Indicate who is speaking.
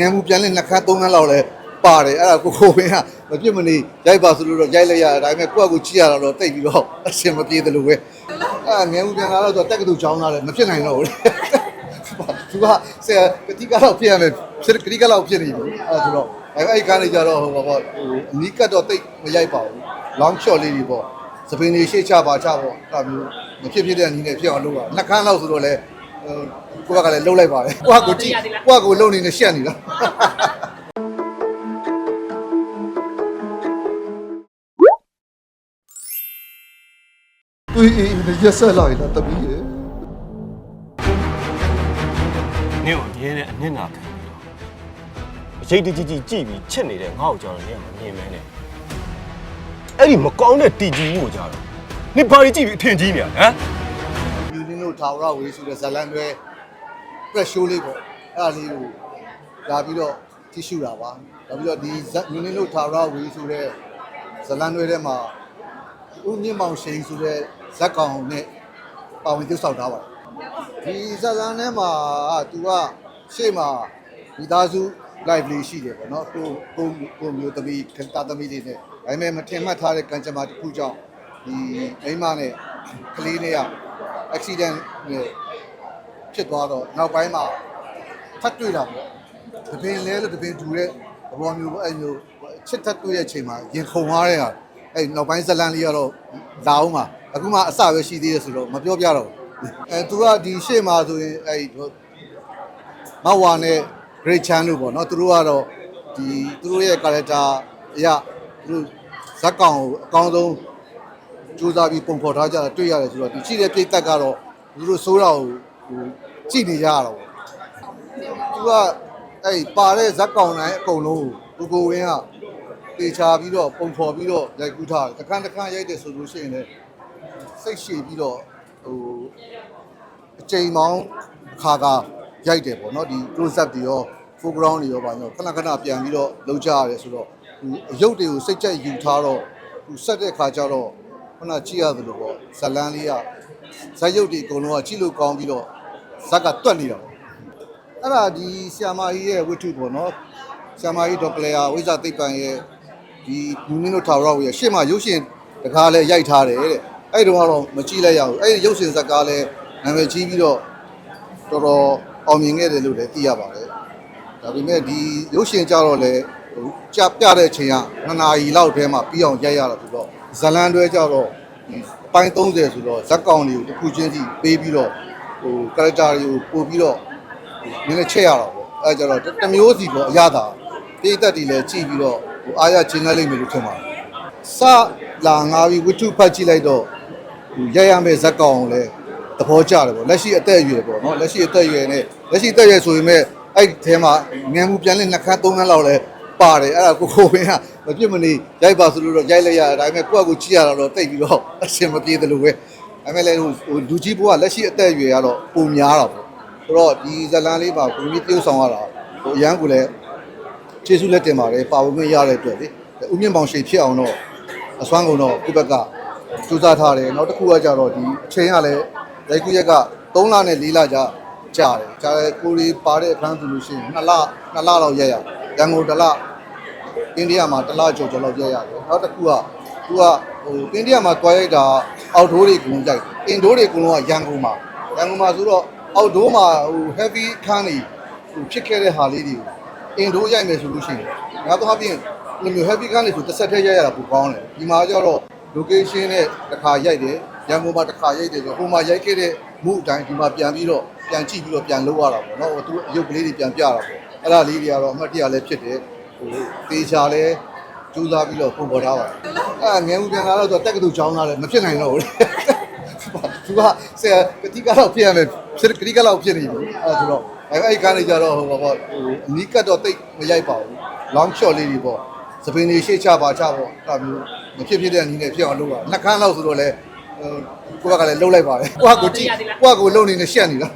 Speaker 1: ငန်မှုပြန်လဲနှစ်ခါသုံးခါလောက်လဲပါတယ်အဲ့ဒါကိုကိုဝင်းကမပြစ်မနေရိုက်ပါဆိုလို့တော့ရိုက်လိုက်ရတယ်ဒါပေမဲ့ကိုယ့်အကူကြည့်ရတော့တိတ်ပြီးတော့အဆင်မပြေတယ်လို့ပဲအဲ့ငန်မှုပြန်လာတော့တက်ကတူချောင်းလာတယ်မဖြစ်နိုင်တော့ဘူးလေသူကဆရာကတိကတော့ဖြစ်ရမယ်ဖြစ်ကတိကတော့ဖြစ်နေပြီအဲ့ဆိုတော့အဲ့အဲ့ကားလေးကြတော့ဟိုပါပေါ့ဟိုအနီးကတ်တော့တိတ်မရိုက်ပါဘူး long shot လေးတွေပေါ့စပင်းလေးရှေ့ချပါချပေါ့အဲ့လိုမဖြစ်ဖြစ်တဲ့အနည်းနဲ့ဖြစ်အောင်လုပ်ပါနှစ်ခန်းလောက်ဆိုတော့လေ ကိုကလည်းလှုပ်လိုက်ပါတယ်ကိုကကိုကြည့်ကိုကကိုလှုပ်နေနေရှက်နေတာသူအေးရက်ဆက်လိုက်တာတပီးရယ်
Speaker 2: နင့်ကိုအမြဲတမ်းအနစ်နာခံပြီးတော့အရေးတကြီးကြီးကြည့်ပြီးချက်နေတဲ့ငါ့ကိုကြောင်လည်းမမြင်မဲနဲ့အဲ့ဒီမကောင်းတဲ့တီကြီးကိုကြောင်နင့်ဘာကြီးကြည့်ပြီးအထင်ကြီးနေရဟမ်
Speaker 1: တို့ထာဝရဝေးဆိုတဲ့ဇလန်တွေ press show လေးပေါ့အဲ့ဒါလေးကိုလာပြီးတော့ကြည့်ရှုတာပါဒါပြီးတော့ဒီယူနင်းတို့ထာဝရဝေးဆိုတဲ့ဇလန်တွေထဲမှာဦးမြင့်မောင်ရှိန်ဆိုတဲ့ဇက်ကောင်နဲ့ပါဝင်ပြုတ်ဆောက်ထားပါတယ်ဒီဇလန်ထဲမှာသူကရှေ့မှာမိသားစု live လေးရှိတယ်ပေါ့နော်ကိုကိုကိုမျိုးသမီးခတာသမီးတွေနဲ့ဒါပေမဲ့မထင်မှတ်ထားတဲ့ကံကြမ္မာတစ်ခုကြောင့်ဒီမိန်းမနဲ့ကလေးနဲ့က accident နဲ့ဖြစ်သွားတော့နောက်ပိုင်းမှာဖတ်တွေ့တာပေါ့တပင်လဲလို့တပင်ဒူတဲ့သဘောမျိုးပေါ့အဲ့မျိုးချစ်ထပ်တွေ့တဲ့အချိန်မှာရင်ခုန်သွားတဲ့ဟာအဲ့နောက်ပိုင်းဇလန်လေးကတော့လာအောင်မှာအခုမှအစပဲရှိသေးတယ်ဆိုတော့မပြောပြတော့ဘူးအဲသူကဒီရှေ့မှာဆိုရင်အဲ့မဝါနဲ့ Great Chan လို့ပေါ့နော်သူတို့ကတော့ဒီသူတို့ရဲ့ character အရာသူတို့ဇက်ကောင်ကိုအကောင်းဆုံး စူးစမ်းပြီးပုံဖော်ထားကြတာတွေ့ရတယ်ဆိုတော့ဒီရှိတဲ့ပြိသက်ကတော့သူတို့စိုးတာကိုဟိုကြည့်နေကြရတော့ပေါ့သူကအဲ့ပါတဲ့ဇက်ကောင်တိုင်းအကုန်လုံးကိုကိုကိုဝင်းကတေချာပြီးတော့ပုံဖော်ပြီးတော့ရိုက်ကူးထားတယ်တခန်းတခန်းရိုက်တယ်ဆိုလို့ရှိရင်လည်းစိတ်ရှည်ပြီးတော့ဟိုအချိန်မောင်းခါကရိုက်တယ်ပေါ့နော်ဒီ close up တွေရော foreground တွေရောပါတော့ခဏခဏပြန်ပြီးတော့လုံးကြရတယ်ဆိုတော့ဟိုအယုတ်တွေကိုစိတ်ကြက်ယူထားတော့ဟိုဆက်တဲ့ခါကျတော့ ခုနကြည့်ရတယ်လို့ပေါ့ဇလန်းလေးကဇက်ရုပ်တွေအကုန်လုံးကကြည့်လို့ကောင်းပြီးတော့ဇက်ကတွက်နေတာပေါ့အဲ့ဒါဒီဆီယာမာကြီးရဲ့ဝိထုပေါ့နော်ဆီယာမာကြီးဒေါက်ကလယာဝိဇာသိပ္ပံရဲ့ဒီယူနင်းတို့ထာဝရဝေရဲ့ရှေ့မှာရုပ်ရှင်တကားလဲရိုက်ထားတယ်တဲ့အဲ့ဒီတော့ကတော့မကြည့်လိုက်ရဘူးအဲ့ဒီရုပ်ရှင်ဇာတ်ကားလဲနာမည်ကြီးပြီးတော့တော်တော်အောင်မြင်ခဲ့တယ်လို့လည်းသိရပါတယ်ဒါပေမဲ့ဒီရုပ်ရှင်ကြတော့လေဟို ကြပြတဲ့အချိန်က2နာရီလောက်ထဲမှာပြီးအောင်ရိုက်ရတာဆိုတော့ဇလန်တွဲကြတော့ဒီအပိုင်း30ဆိုတော့ဇက်ကောင်တွေကိုတစ်ခုချင်းစီပေးပြီးတော့ဟို character တွေကိုပို့ပြီးတော့နည်းနည်းချက်ရတော့ပေါ့အဲကြတော့တစ်မျိုးစီပေါ့အရသာပြည်သက်တွေလည်းကြည့်ပြီးတော့ဟိုအားရချင်းလိုက်လိမ့်မယ်လို့ထင်ပါတယ်စလာငါပြီးဝိထုဖတ်ကြည့်လိုက်တော့ဟိုရရမယ့်ဇက်ကောင်ကိုလည်းသဘောကျတယ်ပေါ့လက်ရှိအသက်အရွယ်ပေါ့နော်လက်ရှိအသက်အရွယ်နဲ့လက်ရှိအသက်အရွယ်ဆိုရင်မဲ့အဲ့ဒီထဲမှာငန်မှုပြန်လဲနှစ်ခါသုံးခါလောက်လဲ ပါတယ်အဲ့ဒါကိုကိုဝင်းကမပြစ်မနေရိုက်ပါဆိုလို့တော့ရိုက်လိုက်ရတယ်ဒါပေမဲ့ကိုယ့်အကူကြည့်ရတော့တိတ်ပြီးတော့အဆင်မပြေတယ်လို့ပဲဒါပေမဲ့လည်းဟိုဟိုလူကြီးဘိုးကလက်ရှိအသက်အရွယ်ကတော့ပုံများတော့ပေါ့ဆိုတော့ဒီဇလန်လေးပါကိုကြီးတရုပ်ဆောင်ရတာဟိုအရန်ကိုလည်းကျေးဇူးလက်တင်ပါတယ်ပါဝင်ခွင့်ရတဲ့အတွက်လေဥမြင့်ပေါင်ရှိဖြစ်အောင်တော့အစွမ်းကုန်တော့ကိုယ့်ဘက်ကစူးစမ်းထားတယ်နောက်တစ်ခုကကြတော့ဒီအချိန်ကလည်းရိုက်ကူးရက်က3လနဲ့4လကြာကြာတယ်ကြာတယ်ကိုရီပါတဲ့အခန်းဆိုလို့ရှိရင်2လ2လလောက်ရက်ရရန်ကုန်တစ်လ အိန္ဒိယမှာတစ်လကျော်ကျော်လောက်ရက်ရတယ်နောက်တစ်ခုကသူကဟိုအိန္ဒိယမှာတွားရိုက်တာအောက်ဒိုးတွေကုန်ရိုက်အင်ဒိုးတွေကုန်လုံးကရန်ကုန်မှာရန်ကုန်မှာဆိုတော့အောက်ဒိုးမှာဟို heavy ခန်းနေဟိုဖြစ်ခဲ့တဲ့ဟာလေးတွေကိုအင်ဒိုးရိုက်မယ်ဆိုလို့ရှိရင်ငါတော့အပြင်ဒီမျိုး heavy ခန်းနေဆိုတစ်ဆက်တည်းရိုက်ရတာပိုကောင်းတယ်ဒီမှာကျတော့ location နဲ့တစ်ခါရိုက်တယ်ရန်ကုန်မှာတစ်ခါရိုက်တယ်ဆိုဟိုမှာရိုက်ခဲ့တဲ့မှုအတိုင်းဒီမှာပြန်ပြီးတော့ပြန်ကြည့်ပြီးတော့ပြန်လုပ်ရတာပေါ့နော်ဟိုသူအယုတ်ကလေးတွေပြန်ပြတာပေါ့အဲ့ဒါလေးတွေကတော့အမှတ်တရလည်းဖြစ်တယ်ဟို တေချာလည်းကြိုးစားပြီးတော့ပုံပေါ်ထားပါတယ်အဲ့ငယ်ဦးပြန်လာတော့တက်ကတူချောင်းလာတယ်မဖြစ်နိုင်တော့ဘူးသူကဆရာကတိကတော့ဖြစ်ရမယ်ဖြစ်ကတိကတော့ဖြစ်နေပြီအဲဆိုတော့အဲအဲ့ကားနေကြတော့ဟိုပါပေါ့ဟိုအနီးကတ်တော့တိတ်မရိုက်ပါဘူး long shot လေးတွေပေါ့စပင်းလေးရှေ့ချပါချပေါ့အဲ့မျိုးမဖြစ်ဖြစ်တဲ့အနေနဲ့ဖြစ်အောင်လုပ်တာနှစ်ခန်းလောက်ဆိုတော့လေဟိုကိုကလည်းလှုပ်လိုက်ပါတယ်ကိုကကိုကြည့်ကိုကကိုလှုပ်နေနေရှက်နေတာ